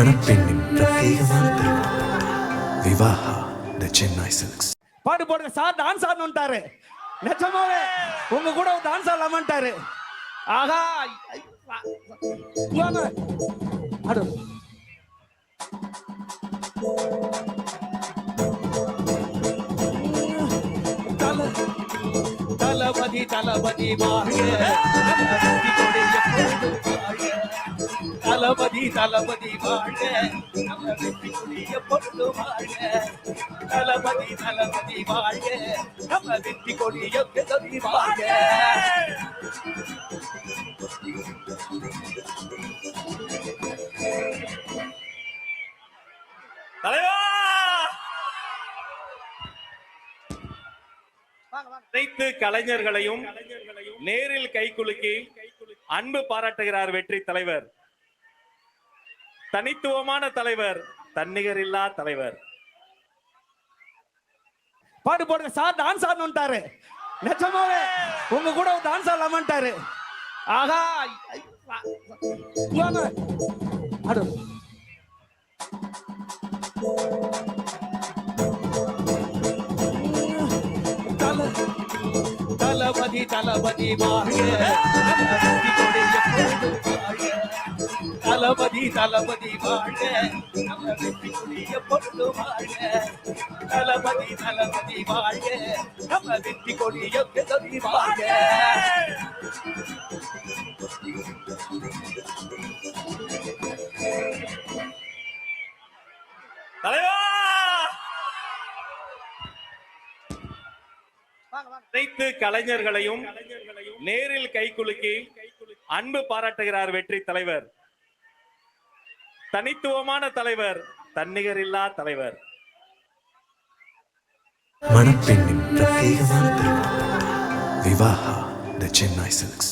மணப்பெண்ணின் பிரத்யேகமான விவாஹா த சென்னை சில்க்ஸ். பாட்டு போடுங்க சார் டான்ஸ் ஆடணும்ட்டாரு. நிஜமாவே உங்க கூட டான்ஸ் ஆடலாமான்ட்டாரு. ஆகா ஆடு. தளபதி தளபதி வாழ்க தளபதி தளபதி வாழ்க. நம்ம வெற்றி கொடி எப்பொழுதும் வாழ்க. தளபதி தளபதி வாழ்க. நம்ம வெற்றி கொடி எப்பொழுதும் வாழ்க. தலைவா! அனைத்து கலைஞர்களையும் நேரில் கைகுலுக்கி அன்பு பாராட்டுகிறார் வெற்றி தலைவர். தனித்துவமான தலைவர் தன்னிகரில்லா தலைவர். பாட்டு போடுங்க. சார் டான்ஸ் ஆடணும்ட்டாரு. நிஜமாவே உங்க கூட டான்ஸ் ஆடலாமான்ட்டாரு. ஆகா ஐ, வாங்க. தளபதி தளபதி வாழ்க தளபதி தளபதி வாழ்க. நம்ம வெற்றி வாழ்க. தளபதி தளபதி வாழ்க. நம்ம வெற்றி வாழ்க. தலைவா! அனைத்து கலைஞர்களையும் நேரில் கைகுலுக்கி அன்பு பாராட்டுகிறார் வெற்றி தலைவர். தனித்துவமான தலைவர் தன்னிகரில்லா தலைவர். மணப்பெண்ணின் பிரத்யேகமான விவாஹா த சென்னை சில்க்ஸ்